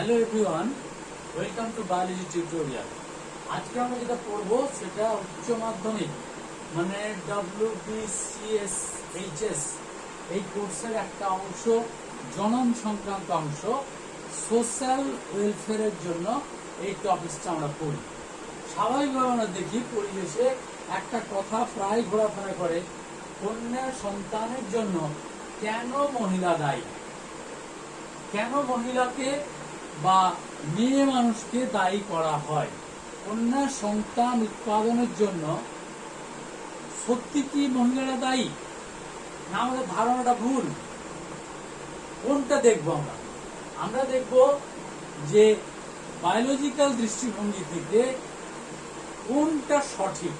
Hello everyone welcome to biology tutorial আজকে আমরা যেটা পড়ব সেটা উচ্চ মাধ্যমিক মানে ডব্লিউবিসিএস এইচএস এই কোর্সের একটা অংশ, জনন সংক্রান্ত অংশ সোশ্যাল ওয়েলফেয়ারের জন্য এই টপিকসটা আমরা পড়ি। স্বাভাবিকভাবে আমরা দেখি পরিবেশে একটা কথা প্রায় ঘোরাফেরা করে, কন্যা সন্তানের জন্য কেন মহিলা দায়ী? কেন মহিলাকে বা মেয়ে মানুষকে দায়ী করা হয়। কন্যা সন্তান উৎপাদনের জন্য সত্যি কি মহিলারা দায়ী? না আমাদের ধারণাটা ভুল। কোনটা দেখব আমরা? আমরা দেখব যে বায়োলজিক্যাল দৃষ্টিভঙ্গি থেকে কোনটা সঠিক?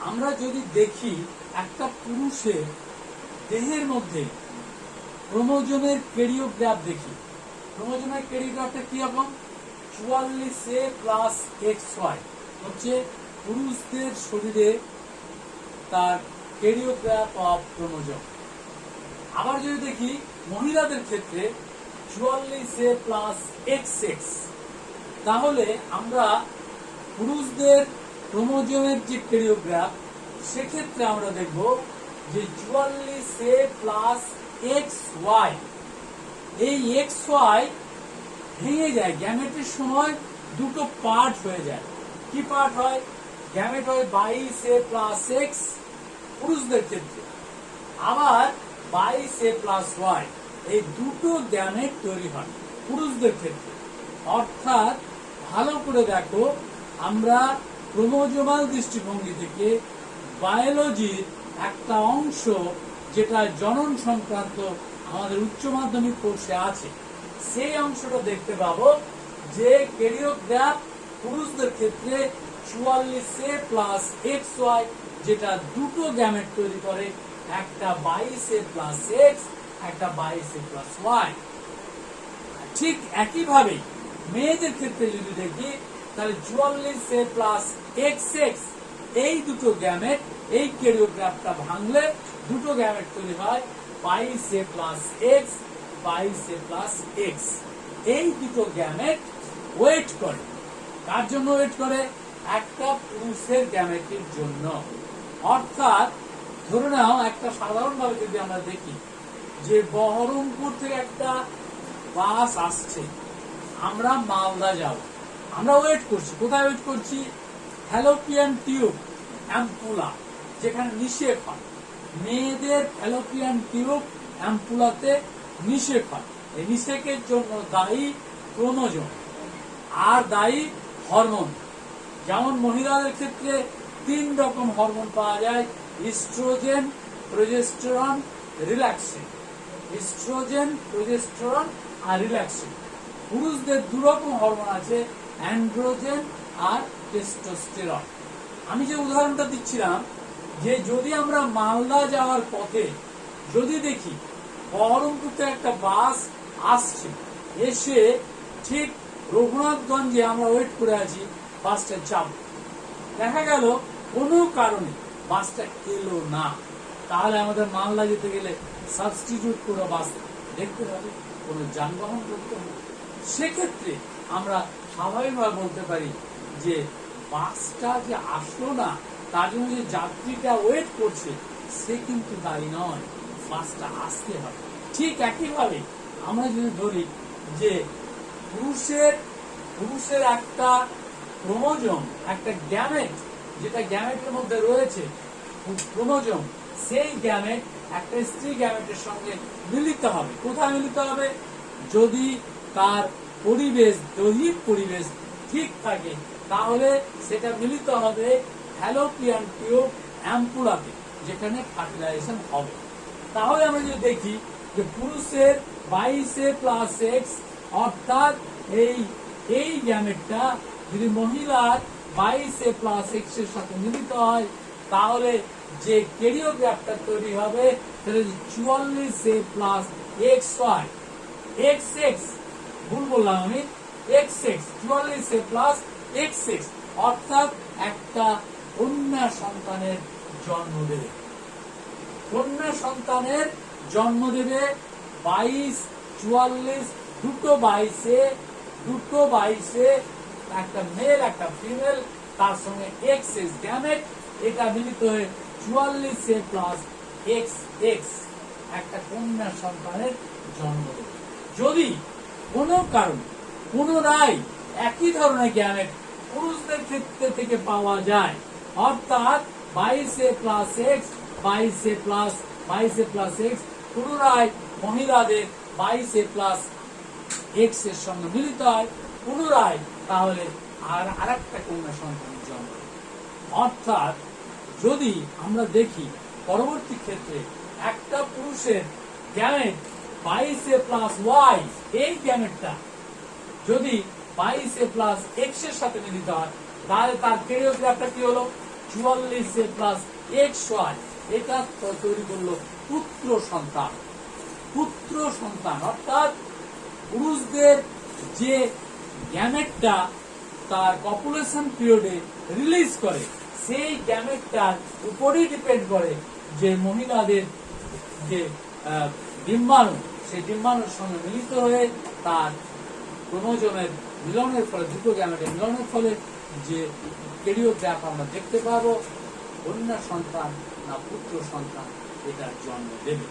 আমরা যদি দেখি একটা পুরুষের দেহের মধ্যে ক্রোমোজোমের কেরিওগ্রাফ দেখি ক্রোমোজোমের কেরিওগ্রাফটা কি রকম চুয়াল্লিশ এ প্লাস এক্স ওয়াই হচ্ছে পুরুষদের শরীরে তার কেরিওগ্রাফ অফ ক্রোমোজোম। আবার যদি দেখি, মহিলাদের ক্ষেত্রে চুয়াল্লিশ এ প্লাস এক্স এক্স তাহলে আমরা পুরুষদের ক্রোমোজোমের যে কেরিওগ্রাফ সেক্ষেত্রে আমরা দেখব যে চুয়াল্লিশ এ প্লাস এক্স ওয়াই এই এক্স ওয়াই ভেঙে যায় গ্যামেটের সময় দুটো পার্ট হয়ে যায়। কি পার্ট হয়? গ্যামেট হয় বাইশ এ প্লাস এক্স পুরুষদের ক্ষেত্রে। আবার বাইশ এ প্লাস ওয়াই এই দুটো গ্যামেট তৈরি হয় পুরুষদের ক্ষেত্রে। অর্থাৎ ভালো করে দেখো, আমরা ক্রোমোজোমাল দৃষ্টিভঙ্গি থেকে বায়োলজির একটা অংশ যেটা জনন সংক্রান্ত আমাদের উচ্চ মাধ্যমিক কোর্সে আছে। সেই অংশটা দেখতে পাবো যে কেরিওগ্রাফ পুরুষদের ক্ষেত্রে চুয়াল্লিশে প্লাস এক্স ওয়াই যেটা দুটো গ্যামেট তৈরি করে, একটা বাইশে প্লাস এক্স একটা বাইশে প্লাস ওয়াই ঠিক একইভাবে মেয়েদের ক্ষেত্রে যদি দেখি, তাহলে চুয়াল্লিশ এ প্লাস এক্স এক্স এই দুটো গ্যামেট এই কেরিওগ্রাফটা ভাঙলে দুটো গ্যামেট তৈরি হয় বাইশ এ প্লাস এক্স বাইশ এ প্লাস এক্স এই দুটো গ্যামেট ওয়েট করে। কার জন্য ওয়েট করে? একটা পুরুষের গ্যামেটের জন্য। অর্থাৎ, ধরে নাও একটা সাধারণভাবে যদি আমরা দেখি, যে বহরমপুর থেকে একটা বাস আসছে, আমরা মালদা যাব। আমরা ওয়েট করছি। কোথায় ওয়েট করছি? ফ্যালোপিয়ান টিউব অ্যাম্পুলা যেখানে নিষেক হয়। মেয়েদের ফ্যালোপিয়ান টিউব অ্যাম্পুলাতে নিষেক হয় এই নিষেকের জন্য দায়ী ক্রোমোজোম আর দায়ী হরমোন। যেমন মহিলাদের ক্ষেত্রে তিন রকম হরমোন পাওয়া যায়, estrogen, progesterone, relaxin. Estrogen, progesterone আর রিল্যাক্সিন। পুরুষদের দু রকম হরমোন আছে, অ্যান্ড্রোজেন আর টেস্টোস্টেরন। আমি যে উদাহরণটা দিচ্ছিলাম যে যদি আমরা মালদা যাওয়ার পথে যদি দেখি বহরমপুর থেকে একটা বাস আসছে, এসে ঠিক রঘুনাথগঞ্জে আমরা ওয়েট করে আছি বাসটা যাব দেখা গেল কোনো কারণে বাসটা এলো না। তাহলে আমাদের মালদা যেতে গেলে সাবস্টিটিউট করে বাস দেখতে হবে, কোনো যানবাহন করতে হবে। সেক্ষেত্রে আমরা স্বাভাবিকভাবে বলতে পারি যে বাসটা যে আসলো না তার জন্য যে যাত্রীটা ওয়েট করছে, সে কিন্তু দায়ী নয়। বাসটা আসতে হবে। ঠিক একইভাবে আমরা যদি ধরি যে পুরুষের পুরুষের একটা ক্রোমোজোম, একটা গ্যামেট যেটা গ্যামেটের মধ্যে রয়েছে ক্রোমোজোম, সেই গ্যামেট একটা স্ত্রী গ্যামেটের সঙ্গে মিলিত হবে। কোথায় মিলিত হবে? যদি তার পরিবেশ, দৈহিক পরিবেশ ঠিক থাকে, তাহলে সেটা মিলিত হবে হ্যালোপিয়ান টিউব অ্যাম্পুলাতে যেখানে ফার্টিলাইজেশন হবে। তাহলে আমরা যদি দেখি যে পুরুষের বাইশে প্লাস এক্স অর্থাৎ এই এই গ্যামেটটা যদি মহিলার বাইশে প্লাস এক্সের সাথে মিলিত হয়, তাহলে যে কেরিওগ্রাফটা তৈরি হবে, সেটা চুয়াল্লিশ plus X Y X X ভুল বললাম আমি এক্স এক্স চুয়াল্লিশ প্লাস এক্স এক্স অর্থাৎ একটা কন্যা সন্তানের জন্ম দেবে। কন্যা সন্তানের জন্ম দেবে বাইশ, চুয়াল্লিশ, দুটো বাইশে দুটো বাইশে, একটা মেল একটা ফিমেল তার সঙ্গে এক্স এক্স গ্যামেট এটা মিলিত হয়ে চুয়াল্লিশে প্লাস এক্স এক্স একটা কন্যা সন্তানের জন্ম দেবে। যদি কোনো কারণ পুনরায় একই ধরনের জ্ঞানের পুরুষদের ক্ষেত্রে থেকে পাওয়া যায় অর্থাৎ বাইশে প্লাস এক্স বাইশে প্লাস বাইশে প্লাস এক্স পুনরায় মহিলাদের বাইশে প্লাস এক্সের সঙ্গে মিলিত হয় পুনরায় তাহলে আর আরেকটা কন্যা সন্তানের জন্ম। অর্থাৎ যদি আমরা দেখি পরবর্তী ক্ষেত্রে একটা পুরুষের গ্যামেট বাইশে প্লাস ওয়াই এই গ্যামেটটা যদি বাইশে প্লাস এক্সের সাথে মিলিত হয়, তাহলে তার কেরিওগ্রাফটা কি হলো চুয়াল্লিশে প্লাস এক্স ওয়াই এটা তৈরি করল পুত্র সন্তান। পুত্র সন্তান, অর্থাৎ পুরুষদের যে গ্যামেটটা তার পপুলেশন পিরিয়ডে রিলিজ করে, সেই গ্যামেটটার উপরেই ডিপেন্ড করে যে মহিলাদের যে ডিম্বাণু, সেই ডিম্বাণুর সঙ্গে মিলিত হয়ে তার ক্রোমোজোমের মিলনের ফলে দুটো গ্যামেটের মিলনের ফলে যে কেরিওগ্রাফ আমরা দেখতে পাবো, কন্যা সন্তান না পুত্র সন্তান, এটার জন্ম দেবে।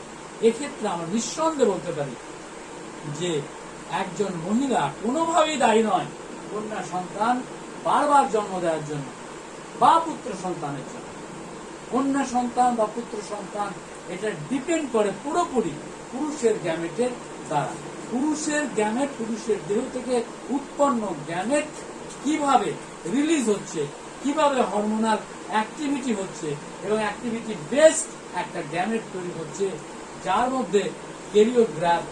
এক্ষেত্রে আমরা নিঃসন্দেহে বলতে পারি যে একজন মহিলা কোনোভাবেই দায়ী নয় কন্যা সন্তান বারবার জন্ম দেওয়ার জন্য বা পুত্র সন্তানের জন্য। কন্যা সন্তান বা পুত্র সন্তান, এটা ডিপেন্ড করে পুরোপুরি পুরুষের গ্যামেটের দ্বারা। পুরুষের গ্যামেট পুরুষের দেহ থেকে উৎপন্ন গ্যামেট কীভাবে রিলিজ হচ্ছে, কীভাবে হরমোনাল অ্যাক্টিভিটি হচ্ছে এবং অ্যাক্টিভিটি বেসড একটা গ্যামেট তৈরি হচ্ছে, যার মধ্যে কেরিওগ্রাফ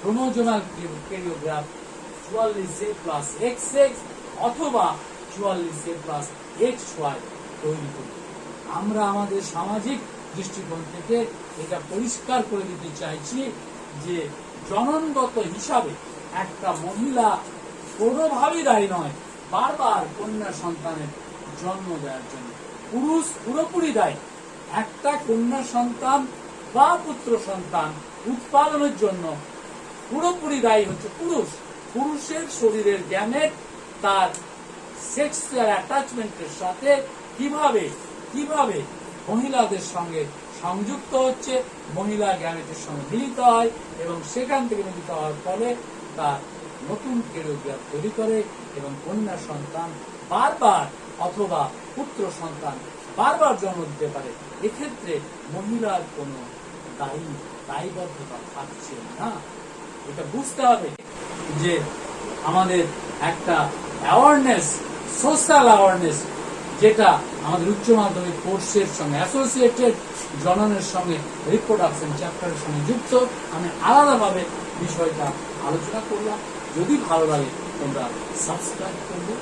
ক্রোমোজোমাল কেরিওগ্রাফ চুয়াল্লিশে প্লাস এক্স এক্স অথবা চুয়াল্লিশে প্লাস এক্স ওয়াই তৈরি করি আমরা আমাদের সামাজিক দৃষ্টিকোণ থেকে এটা পরিষ্কার করে দিতে চাইছি যে জননগত হিসাবে একটা মহিলা কোনোভাবেই দায়ী নয়। বারবার কন্যা সন্তানের জন্ম দেওয়ার জন্য। পুরুষ পুরোপুরি দায়ী। একটা কন্যা সন্তান বা পুত্র সন্তান উৎপাদনের জন্য পুরোপুরি দায়ী হচ্ছে পুরুষ। পুরুষের শরীরের গ্যামেট তার সেক্সুয়াল অ্যাটাচমেন্টের সাথে কীভাবে কীভাবে মহিলাদের সঙ্গে সংযুক্ত হচ্ছে মহিলা গ্যামেটের সঙ্গে মিলিত হয় এবং সেখান থেকে মিলিত হওয়ার ফলে তার নতুন কেরিওগ্রাফ তৈরি করে এবং কন্যা সন্তান বারবার অথবা পুত্র সন্তান বারবার জন্ম দিতে পারে, এক্ষেত্রে মহিলার কোনো দায়ী, দায়বদ্ধতা থাকছে না। এটা বুঝতে হবে যে আমাদের একটা অ্যাওয়ারনেস সোশ্যাল অ্যাওয়ারনেস যেটা আমাদের উচ্চ মাধ্যমিক কোর্সের সঙ্গে অ্যাসোসিয়েটেড জননের সঙ্গে রিপ্রোডাকশন চ্যাপ্টারের সঙ্গে যুক্ত। আমি আলাদাভাবে বিষয়টা আলোচনা করলাম। যদি ভালো লাগে তোমরা সাবস্ক্রাইব করবে।